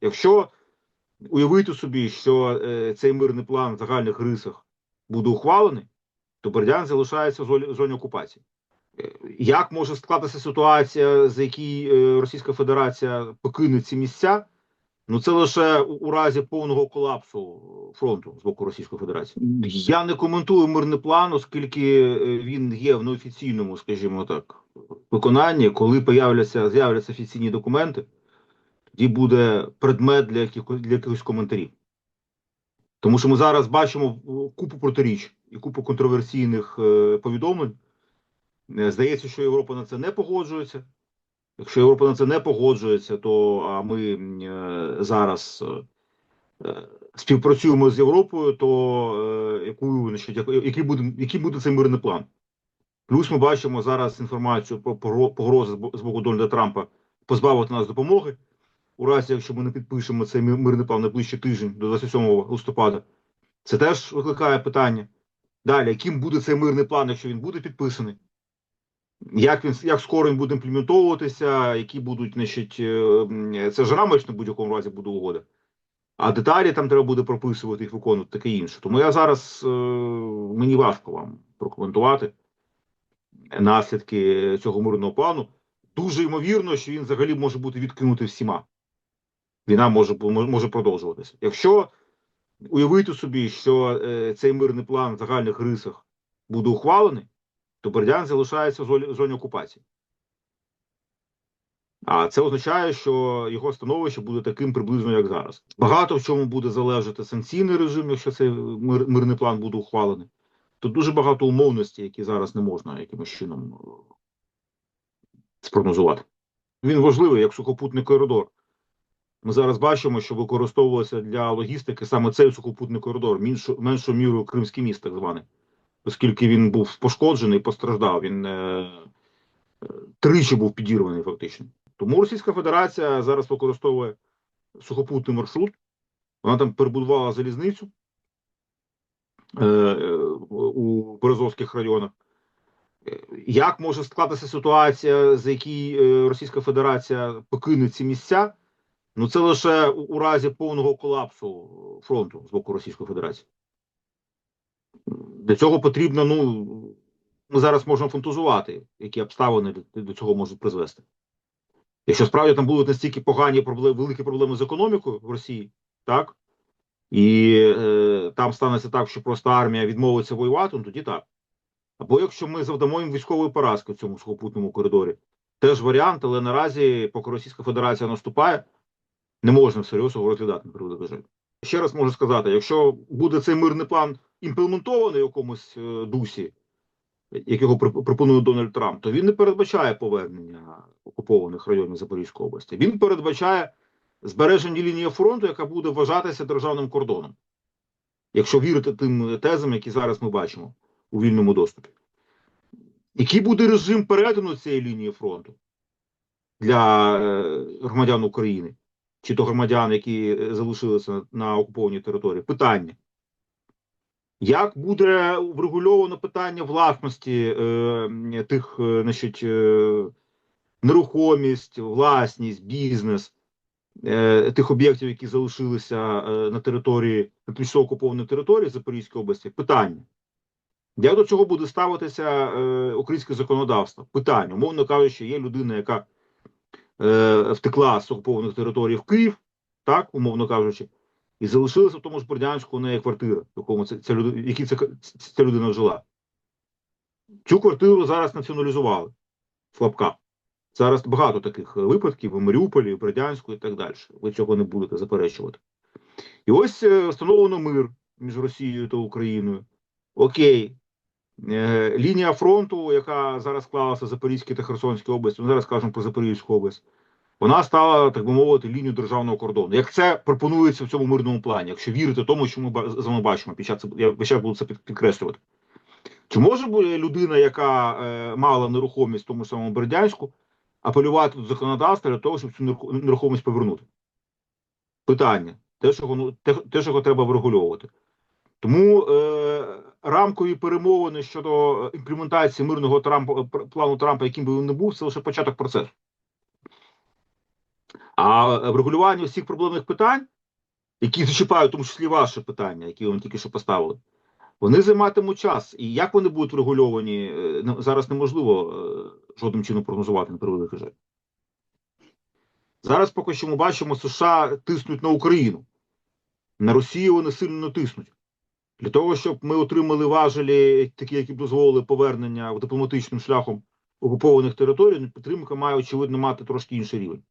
Якщо уявити собі, що е, цей мирний план в загальних рисах буде ухвалений, то Бердянськ залишається в зоні, в зоні окупації. Е, Як може склатися ситуація, за якій е, Російська Федерація покине ці місця? Ну це лише у, разі повного колапсу фронту з боку Російської Федерації. Я не коментую мирний план, оскільки е, він є в неофіційному, скажімо так, виконанні. Коли з'являться офіційні документи, тоді буде предмет для якихось для якихось коментарів. Тому що ми зараз бачимо купу протиріч і купу контроверсійних е, повідомлень. Е, Здається, що Європа на це не погоджується. Якщо Європа на це не погоджується, то а ми е, зараз е, е, співпрацюємо з Європою, то е, яку, значить, який буде, який буде цей мирний план? Плюс ми бачимо зараз інформацію про погрози з боку Дональда Трампа позбавити нас допомоги. У разі, якщо ми не підпишемо цей мирний план найближчий тиждень до 27 листопада, це теж викликає питання. Далі, яким буде цей мирний план, якщо він буде підписаний? Як він як скоро він буде імплементовуватися, які будуть, значить, е, це ж рамочно в будь-якому разі буде угода. А деталі там треба буде прописувати їх виконувати, таке інше. Тому я зараз е, мені важко вам прокоментувати наслідки цього мирного плану. Дуже ймовірно, що він взагалі може бути відкинутий всіма. Війна може, може продовжуватися. Якщо уявити собі, що е, цей мирний план в загальних рисах буде ухвалений, то Бердянськ залишається в зоні, в зоні окупації. А це означає, що його становище буде таким приблизно, як зараз. Багато в чому буде залежати санкційний режим, якщо цей мир, мирний план буде ухвалений. Тут дуже багато умовностей, які зараз не можна якимось чином е, спрогнозувати. Він важливий як сухопутний коридор. Ми зараз бачимо, що використовувався для логістики саме цей сухопутний коридор, меншу, меншою мірою Кримський міст, так званий, оскільки він був пошкоджений, постраждав. Він е, е, тричі був підірваний, фактично. Тому Російська Федерація зараз використовує сухопутний маршрут. Вона там перебудувала залізницю е, е, у Березовських районах. Як може склатися ситуація, за якій е, Російська Федерація покине ці місця? Ну це лише у, разі повного колапсу фронту з боку Російської Федерації. Для цього потрібно, ну ми зараз можемо фантазувати, які обставини до цього можуть призвести. Якщо справді там будуть настільки погані проблеми, великі проблеми з економікою в Росії, так? І е, там станеться так, що просто армія відмовиться воювати, ну тоді так. Або якщо ми завдамо їм військової поразки в цьому сухопутному коридорі, теж варіант, але наразі, поки Російська Федерація наступає, не можна всерйоз говорити на превеликий жаль. Ще раз можу сказати: якщо буде цей мирний план імплементований в якомусь е, дусі, як його пропонує Дональд Трамп, то він не передбачає повернення окупованих районів Запорізької області. Він передбачає збереження лінії фронту, яка буде вважатися державним кордоном, якщо вірити тим тезам, які зараз ми бачимо у вільному доступі. Який буде режим перетину цієї лінії фронту для е, громадян України? Чи то громадян, які е, залишилися на, окупованій території. Питання. Як буде врегульовано питання власності е, тих, е, значить, е, нерухомість, власність, бізнес е, тих об'єктів, які залишилися е, на території на тимчасово окупованій території Запорізької області? Питання. Як до цього буде ставитися е, українське законодавство? Питання. Умовно кажучи, є людина, яка е, втекла з окупованих територій в Київ, так, умовно кажучи, і залишилася в тому ж Бердянську у неї квартира, в якому ця, ця, в якій ця, ця людина жила. Цю квартиру зараз націоналізували в лапках. Зараз багато таких випадків у Маріуполі, в Бердянську і так далі. Ви цього не будете заперечувати. І ось е, встановлено мир між Росією та Україною. Окей. Е, лінія фронту, яка зараз склалася в Запорізькій та Херсонській області, ми зараз кажемо про Запорізьку область, вона стала, так би мовити, лінією державного кордону. Як це пропонується в цьому мирному плані, якщо вірити тому, що ми з вами бачимо, під час я час буду це підкреслювати. Чи може людина, яка е, мала нерухомість в тому самому Бердянську, апелювати до законодавства для того, щоб цю нерухомість повернути? Питання. Те, що те, те, що треба врегульовувати. Тому е, рамкові перемовини щодо імплементації мирного Трампа плану Трампа, яким би він не був, це лише початок процесу. А врегулювання всіх проблемних питань, які зачіпають, в тому числі ваше питання, які ви тільки що поставили, вони займатимуть час. І як вони будуть врегульовані, е, зараз неможливо е, жодним чином прогнозувати на превеликий жаль. Зараз поки що ми бачимо, США тиснуть на Україну. На Росію вони сильно не тиснуть. Для того, щоб ми отримали важелі, такі, які б дозволили повернення дипломатичним шляхом окупованих територій, підтримка має, очевидно, мати трошки інший рівень.